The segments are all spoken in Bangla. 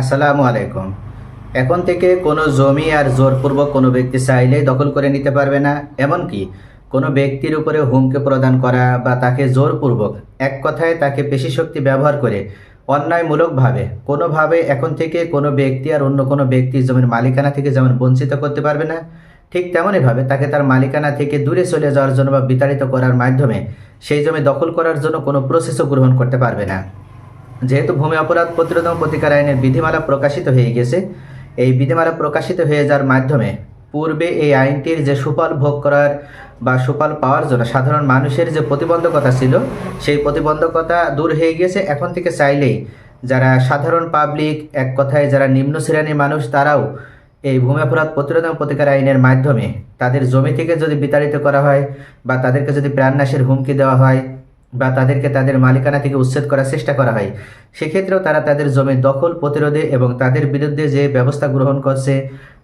আসসালামু আলাইকুম। এখন থেকে কোনো জমি আর জোরপূর্বক কোনো ব্যক্তি চাইলেই দখল করে নিতে পারবে না, এমনকি কোনো ব্যক্তির উপরে হুমকি প্রদান করা বা তাকে জোরপূর্বক এক কথায় তাকে পেশি শক্তি ব্যবহার করে অন্যায়মূলকভাবে কোনোভাবে এখন থেকে কোনো ব্যক্তি আর অন্য কোনো ব্যক্তির জমির মালিকানা থেকে যেমন বঞ্চিত করতে পারবে না, ঠিক তেমনইভাবে তাকে তার মালিকানা থেকে দূরে চলে যাওয়ার জন্য বা বিতাড়িত করার মাধ্যমে সেই জমি দখল করার জন্য কোনো প্রসেসও গ্রহণ করতে পারবে না। যেহেতু ভূমি অপরাধ প্রতিরোধ প্রতিকার আইনের বিধিমালা প্রকাশিত হয়ে গেছে, এই বিধিমালা প্রকাশিত হয়ে যাওয়ার মাধ্যমে পূর্বে এই আইনটির যে সুফল ভোগ করার বা সুফল পাওয়ার জন্য সাধারণ মানুষের যে প্রতিবন্ধকতা ছিল, সেই প্রতিবন্ধকতা দূর হয়ে গেছে। এখন থেকে চাইলেই যারা সাধারণ পাবলিক, এক কথায় যারা নিম্ন শ্রেণির মানুষ, তারাও এই ভূমি অপরাধ প্রতিরোধ প্রতিকার আইনের মাধ্যমে তাদের জমি থেকে যদি বিতাড়িত করা হয় বা তাদেরকে যদি প্রাণনাশের হুমকি দেওয়া হয় বা তাদেরকে তাদের মালিকানা থেকে উচ্ছেদ করার চেষ্টা করা হয়। সেক্ষেত্রেও তারা তাদের জমির দখল, প্রতিরোধে এবং তাদের বিরুদ্ধে যে ব্যবস্থা গ্রহণ করছে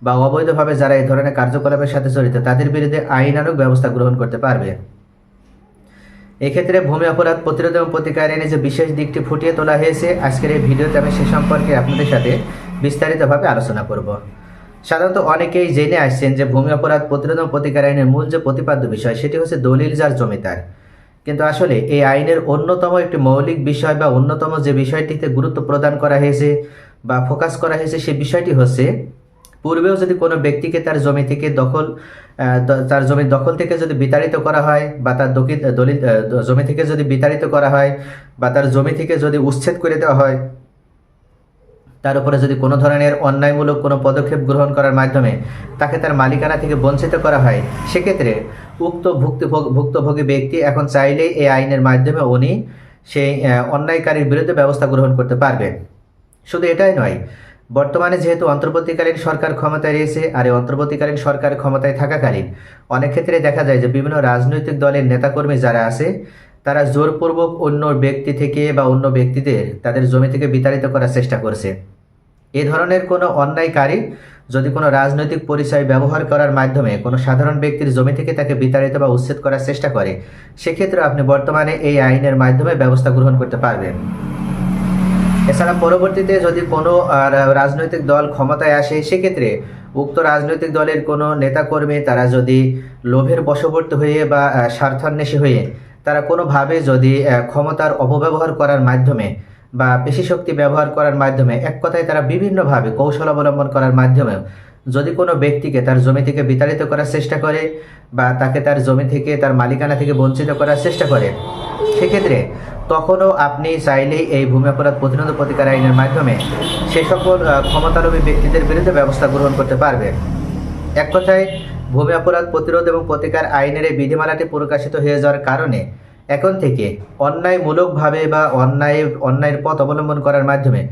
বা অবৈধভাবে যারা এই ধরনের কার্যকলাপের সাথে জড়িত, তাদের বিরুদ্ধে আইনানুগ ব্যবস্থা গ্রহণ করতে পারবে। এক্ষেত্রে ভূমি অপরাধ প্রতিরোধ এবং প্রতিকার আইনে যে বিশেষ দিকটি ফুটিয়ে তোলা হয়েছে, আজকের এই ভিডিওতে আমি সে সম্পর্কে আপনাদের সাথে বিস্তারিতভাবে আলোচনা করব। সাধারণত অনেকেই জেনে আসছেন যে ভূমি অপরাধ প্রতিরোধ এবং প্রতিকার আইনের মূল যে প্রতিপাদ্য বিষয়, সেটি হচ্ছে দলিল যার জমিদার কিন্তু আসলে এই আইনের অন্যতম একটি মৌলিক বিষয় বা অন্যতম যে বিষয়টিতে গুরুত্ব প্রদান করা হয়েছে বা ফোকাস করা হয়েছে সে বিষয়টি হচ্ছে, পূর্বেও যদি কোনো ব্যক্তিকে তার জমি থেকে দখল তার জমি দখল থেকে যদি বিতাড়িত করা হয় বা তার দলিত জমি থেকে যদি বিতাড়িত করা হয় বা তার জমি থেকে যদি উচ্ছেদ করে দেওয়া হয় তার উপরে যদি কোনো ধরনের অন্যায়মূলক কোনো পদক্ষেপ গ্রহণ করার মাধ্যমে তাকে তার মালিকানা থেকে বঞ্চিত করা হয়, সেক্ষেত্রে উক্ত ভুক্তভোগ- ভুক্তভোগী ব্যক্তি এখন চাইলেই এই আইনের মাধ্যমে উনি সেই অন্যায়কারীর বিরুদ্ধে ব্যবস্থা গ্রহণ করতে পারবেন শুধু এটাই নয়, বর্তমানে যেহেতু অন্তর্বর্তীকালীন সরকার ক্ষমতায় রয়েছে আর এই অন্তর্বর্তীকালীন সরকার ক্ষমতায় থাকাকালীন অনেক ক্ষেত্রে দেখা যায় যে বিভিন্ন রাজনৈতিক দলের নেতাকর্মী যারা আছে, তারা জোরপূর্বক অন্য ব্যক্তি থেকে বা অন্য ব্যক্তিদের তাদের জমি থেকে বিতাড়িত করার চেষ্টা করছে। এ ধরনের কোনো অন্যায়কারী যদি কোনো রাজনৈতিক পরিচয় ব্যবহার করার মাধ্যমে কোনো সাধারণ ব্যক্তির জমি থেকে তাকে বিতাড়িত বা উচ্ছেদ করার চেষ্টা করে, সেক্ষেত্রে আপনি বর্তমানে এই আইনের মাধ্যমে ব্যবস্থা গ্রহণ করতে পারবেন। এছাড়া পরবর্তীতে যদি কোনো রাজনৈতিক দল ক্ষমতায় আসে, সেক্ষেত্রে উক্ত রাজনৈতিক দলের কোনো নেতাকর্মী তারা যদি লোভের বশবর্তী হয়ে বা স্বার্থান্বেষী হয়ে তারা কোনোভাবে যদি ক্ষমতার অপব্যবহার করার মাধ্যমে বা পেশি শক্তি ব্যবহার করার মাধ্যমে, এক কথায় তারা বিভিন্নভাবে কৌশল অবলম্বন করার মাধ্যমে যদি কোনো ব্যক্তিকে তার জমি থেকে বিতাড়িত করার চেষ্টা করে বা তাকে তার জমি থেকে, তার মালিকানা থেকে বঞ্চিত করার চেষ্টা করে, সেক্ষেত্রে তখনও আপনি চাইলেই এই ভূমি অপরাধ প্রতিরোধ প্রতিকার আইনের মাধ্যমে সে সকল ক্ষমতালোভী ব্যক্তিদের বিরুদ্ধে ব্যবস্থা গ্রহণ করতে পারবে। এক কথায়, ভূমি অপরাধ প্রতিরোধ এবং প্রতিকার আইনের এই বিধিমালাটি প্রকাশিত হয়ে যাওয়ার কারণে এখন থেকে অন্যায়মূলকভাবে বা অন্যায়, অন্যায়ের পথ অবলম্বন করার মাধ্যমে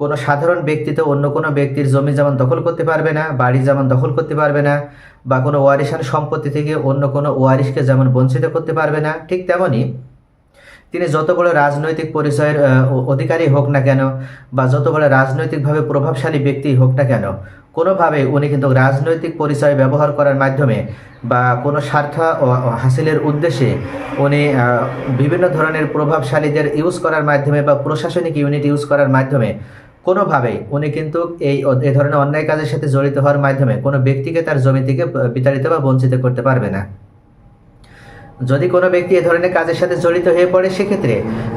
কোনো সাধারণ ব্যক্তি তো অন্য কোনো ব্যক্তির জমি যেমন দখল করতে পারবে না, বাড়ি যেমন দখল করতে পারবে না, বা কোনো ওয়ারিশান সম্পত্তি থেকে অন্য কোনো ওয়ারিশকে যেমন বঞ্চিত করতে পারবে না, ঠিক তেমনই তিনি যত বড় রাজনৈতিক পরিচয়ের অধিকারী হোক না কেন, বা যত বড় রাজনৈতিকভাবে প্রভাবশালী ব্যক্তি হোক না কেন কোনোভাবে উনি কিন্তু রাজনৈতিক পরিচয় ব্যবহার করার মাধ্যমে বা কোনো স্বার্থ হাসিলের উদ্দেশ্যে উনি বিভিন্ন ধরনের প্রভাবশালীদের ইউজ করার মাধ্যমে বা প্রশাসনিক ইউনিট ইউজ করার মাধ্যমে কোনোভাবে উনি কিন্তু এই এ ধরনের অন্যায় কাজের সাথে জড়িত হওয়ার মাধ্যমে কোনো ব্যক্তিকে তার জমি থেকে বিতাড়িত বা বঞ্চিত করতে পারবে না। যদি কোনো ব্যক্তি এ ধরনের কাজের সাথে জড়িত হয়ে পড়ে, সেক্ষেত্রে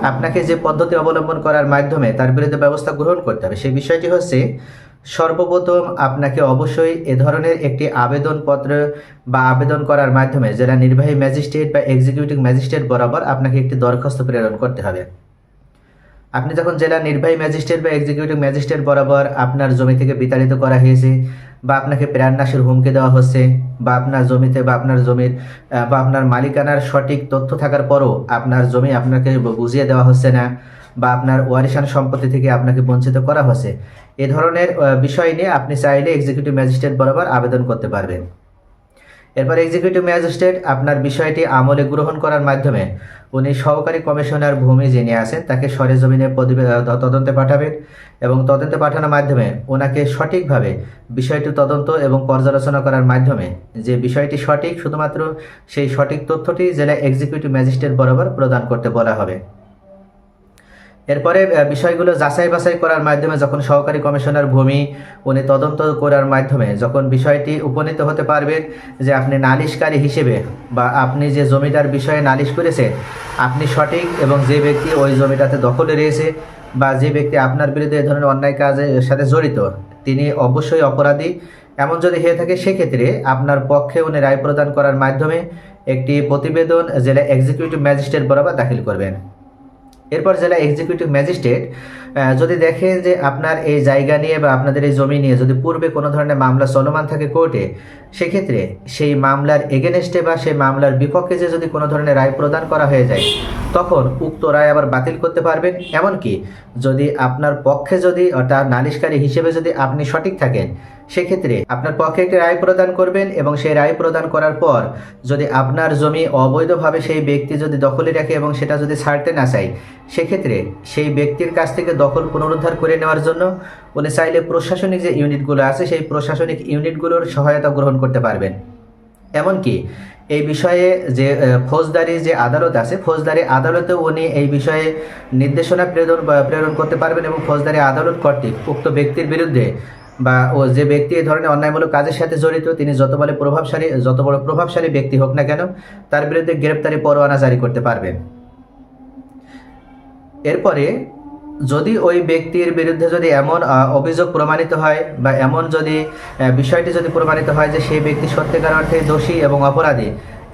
আপনাকে যে পদ্ধতি অবলম্বন করার মাধ্যমে তার বিরুদ্ধে ব্যবস্থা গ্রহণ করতে হবে, সেই বিষয়টি হচ্ছে সর্বপ্রথম আপনাকে অবশ্যই এ ধরনের একটি আবেদনপত্র বা আবেদন করার মাধ্যমে জেলা নির্বাহী ম্যাজিস্ট্রেট বা এক্সিকিউটিভ ম্যাজিস্ট্রেট বরাবর আপনাকে একটি দরখাস্ত প্রেরণ করতে হবে। আপনি যখন জেলা নির্বাহী ম্যাজিস্ট্রেট বা এক্সিকিউটিভ ম্যাজিস্ট্রেট বরাবর আপনার জমি থেকে বিতাড়িত করা হয়েছে, বা আপনাকে প্রাণনাশের হুমকি দেওয়া হচ্ছে, বা আপনার জমিতে, বা আপনার জমির বা আপনার মালিকানার সঠিক তথ্য থাকার পরও আপনার জমি আপনাকে বুঝিয়ে দেওয়া হচ্ছে না, বা আপনার ওয়ারিশান সম্পত্তি থেকে আপনাকে বঞ্চিত করা হচ্ছে, এ ধরনের বিষয় নিয়ে আপনি চাইলে এক্সিকিউটিভ ম্যাজিস্ট্রেট বরাবর আবেদন করতে পারবেন। এরপর এক্সিকিউটিভ ম্যাজিস্ট্রেট আপনার বিষয়টি আমলে গ্রহণ করার মাধ্যমে উনি সহকারী কমিশনার ভূমি যিনি আছেন, তাকে সরেজমিনে তদন্তে পাঠাবেন এবং তদন্তে পাঠানোর মাধ্যমে ওনাকে সঠিকভাবে বিষয়টি তদন্ত এবং পর্যালোচনা করার মাধ্যমে যে বিষয়টি সঠিক, শুধুমাত্র সেই সঠিক তথ্যটি জেলা এক্সিকিউটিভ ম্যাজিস্ট্রেট বরাবর প্রদান করতে বলা হবে। এরপরে বিষয়গুলো যাচাই বাছাই করার মাধ্যমে যখন সহকারী কমিশনার ভূমি, উনি তদন্ত করার মাধ্যমে যখন বিষয়টি উপনীত হতে পারবেন যে আপনি নালিশকারী হিসেবে বা আপনি যে জমিটার বিষয়ে নালিশ করেছেন, আপনি সঠিক এবং যে ব্যক্তি ওই জমিটাতে দখলে রয়েছে বা যে ব্যক্তি আপনার বিরুদ্ধে এ ধরনের অন্যায় কাজের সাথে জড়িত, তিনি অবশ্যই অপরাধী। এমন যদি হয়ে থাকে, সেক্ষেত্রে আপনার পক্ষে উনি রায় প্রদান করার মাধ্যমে একটি প্রতিবেদন জেলা এক্সিকিউটিভ ম্যাজিস্ট্রেট বরাবর দাখিল করবেন। এরপর জেলা এক্সিকিউটিভ ম্যাজিস্ট্রেট যদি দেখেন যে আপনার এই জায়গা নিয়ে বা আপনাদের এই জমি নিয়ে যদি পূর্বে কোনো ধরনের মামলা চলমান থাকে কোর্টে, সেক্ষেত্রে সেই মামলার এগেনস্টে বা সেই মামলার বিপক্ষে যে যদি কোনো ধরনের রায় প্রদান করা হয়ে যায়, তখন উক্ত রায় আবার বাতিল করতে পারবেন। এমনকি যদি আপনার পক্ষে যদি অর্থাৎ নালিশকারী হিসেবে যদি আপনি সঠিক থাকেন সেক্ষেত্রে আপনার পক্ষে একটি রায় প্রদান করবেন এবং সেই রায় প্রদান করার পর যদি আপনার জমি অবৈধভাবে সেই ব্যক্তি যদি দখলে রাখে এবং সেটা যদি ছাড়তে না চায়, সেক্ষেত্রে সেই ব্যক্তির কাছ থেকে দখল পুনরুদ্ধার করে নেওয়ার জন্য উনি চাইলে প্রশাসনিক যে ইউনিটগুলো আছে, সেই প্রশাসনিক ইউনিটগুলোর সহায়তা গ্রহণ করতে পারবেন। এমনকি এই বিষয়ে যে ফৌজদারি যে আদালত আছে, ফৌজদারি আদালতেও উনি এই বিষয়ে নির্দেশনা প্রেরণ প্রেরণ করতে পারবেন এবং ফৌজদারি আদালত কর্তৃক উক্ত ব্যক্তির বিরুদ্ধে বা ও যে ব্যক্তি এই ধরনের অন্যায়মূলক কাজের সাথে জড়িত, তিনি যত বলে প্রভাবশালী, যত বড় প্রভাবশালী ব্যক্তি হোক না কেন, তার বিরুদ্ধে গ্রেপ্তারি পরোয়ানা জারি করতে পারবেন এরপরে, যদি ওই ব্যক্তির বিরুদ্ধে যদি এমন অভিযোগ প্রমাণিত হয় বা এমন যদি বিষয়টি যদি প্রমাণিত হয় যে সেই ব্যক্তি সত্যিকার অর্থে দোষী এবং অপরাধী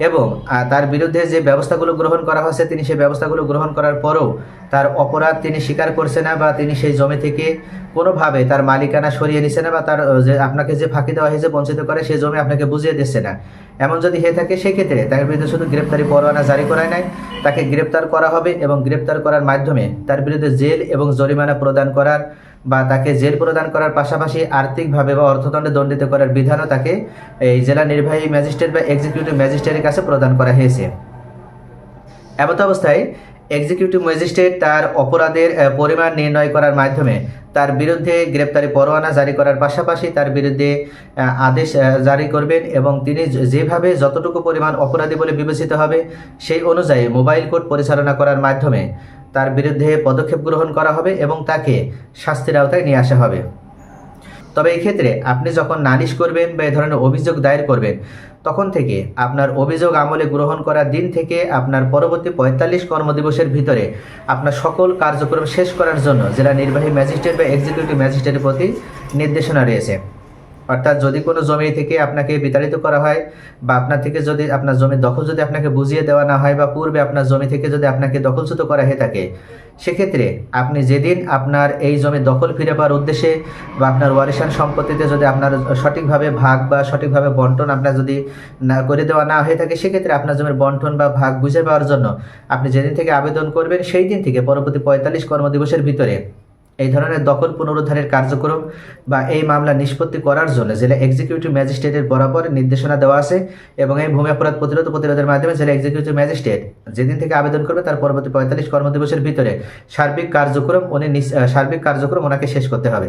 এবং তার বিরুদ্ধে যে ব্যবস্থাগুলো গ্রহণ করা হয়েছে, তিনি সেই ব্যবস্থাগুলো গ্রহণ করার পরেও তার অপরাধ তিনি স্বীকার করছে না বা তিনি সেই জমি থেকে কোনোভাবে তার মালিকানা সরিয়ে নিছে না বা তার যে আপনাকে যে ফাঁকি দেওয়া হয়েছে, বঞ্চিত করে, সেই জমি আপনাকে বুঝিয়ে দিচ্ছে না। এমন যদি হয়ে থাকে, সেক্ষেত্রে তার বিরুদ্ধে শুধু গ্রেপ্তারি পরোয়ানা জারি করায় নাই, তাকে গ্রেপ্তার করা হবে এবং গ্রেপ্তার করার মাধ্যমে তার বিরুদ্ধে জেল এবং জরিমানা প্রদান করার বা তাকে জেল প্রদান করার পাশাপাশি আর্থিকভাবে বা অর্থদণ্ডে দণ্ডিত করার বিধানও তাকে এই জেলা নির্বাহী ম্যাজিস্ট্রেট বা এক্সিকিউটিভ ম্যাজিস্ট্রেটের কাছে প্রদান করা হয়েছে। এমত অবস্থায় এক্সিকিউটিভ ম্যাজিস্ট্রেট তার অপরাধের পরিমাণ নির্ণয় করার মাধ্যমে তার বিরুদ্ধে গ্রেপ্তারি পরোয়ানা জারি করার পাশাপাশি তার বিরুদ্ধে আদেশ জারি করবেন এবং তিনি যেভাবে যতটুকু পরিমাণ অপরাধী বলে বিবেচিত হবে, সেই অনুযায়ী মোবাইল কোর্ট পরিচালনা করার মাধ্যমে তার বিরুদ্ধে পদক্ষেপ গ্রহণ করা হবে এবং তাকে শাস্তির আওতায় নিয়ে আসা হবে। তবে এই ক্ষেত্রে আপনি যখন নালিশ করবেন বা এ ধরনের অভিযোগ দায়ের করবেন, তখন থেকে আপনার অভিযোগ আমলে গ্রহণ করার দিন থেকে আপনার পরবর্তী পঁয়তাল্লিশ কর্মদিবসের ভিতরে আপনার সকল কার্যক্রম শেষ করার জন্য জেলা নির্বাহী ম্যাজিস্ট্রেট বা এক্সিকিউটিভ ম্যাজিস্ট্রেটের প্রতি নির্দেশনা রয়েছে। অর্থাৎ যদি কোনো জমি থেকে আপনাকে বিতাড়িত করা হয় বা আপনার থেকে যদি আপনার জমির দখল যদি আপনাকে বুঝিয়ে দেওয়া না হয় বা পূর্বে আপনার জমি থেকে যদি আপনাকে দখলচ্যুত করা হয়ে থাকে, সেক্ষেত্রে আপনি যেদিন আপনার এই জমি দখল ফিরে পাওয়ার উদ্দেশ্যে বা আপনার ওয়ারিশান সম্পত্তিতে যদি আপনার সঠিকভাবে ভাগ বা সঠিকভাবে বন্টন আপনার যদি না করে দেওয়া না হয়ে থাকে, সেক্ষেত্রে আপনার জমির বন্টন বা ভাগ বুঝে পাওয়ার জন্য আপনি যেদিন থেকে আবেদন করবেন, সেই দিন থেকে পরবর্তী পঁয়তাল্লিশ কর্মদিবসের ভিতরে এই ধরনের দখল পুনরুদ্ধারের কার্যক্রম বা এই মামলা নিষ্পত্তি করার জন্য জেলা এক্সিকিউটিভ ম্যাজিস্ট্রেটের বরাবর নির্দেশনা দেওয়া আছে এবং এই ভূমি অপরাধ প্রতিরোধ প্রতিরোধের মাধ্যমে জেলা এক্সিকিউটিভ ম্যাজিস্ট্রেট যেদিন থেকে আবেদন করবে তার পরবর্তী পঁয়তাল্লিশ কর্মদিবসের ভিতরে সার্বিক কার্যক্রম উনি সার্বিক কার্যক্রম ওনাকে শেষ করতে হবে।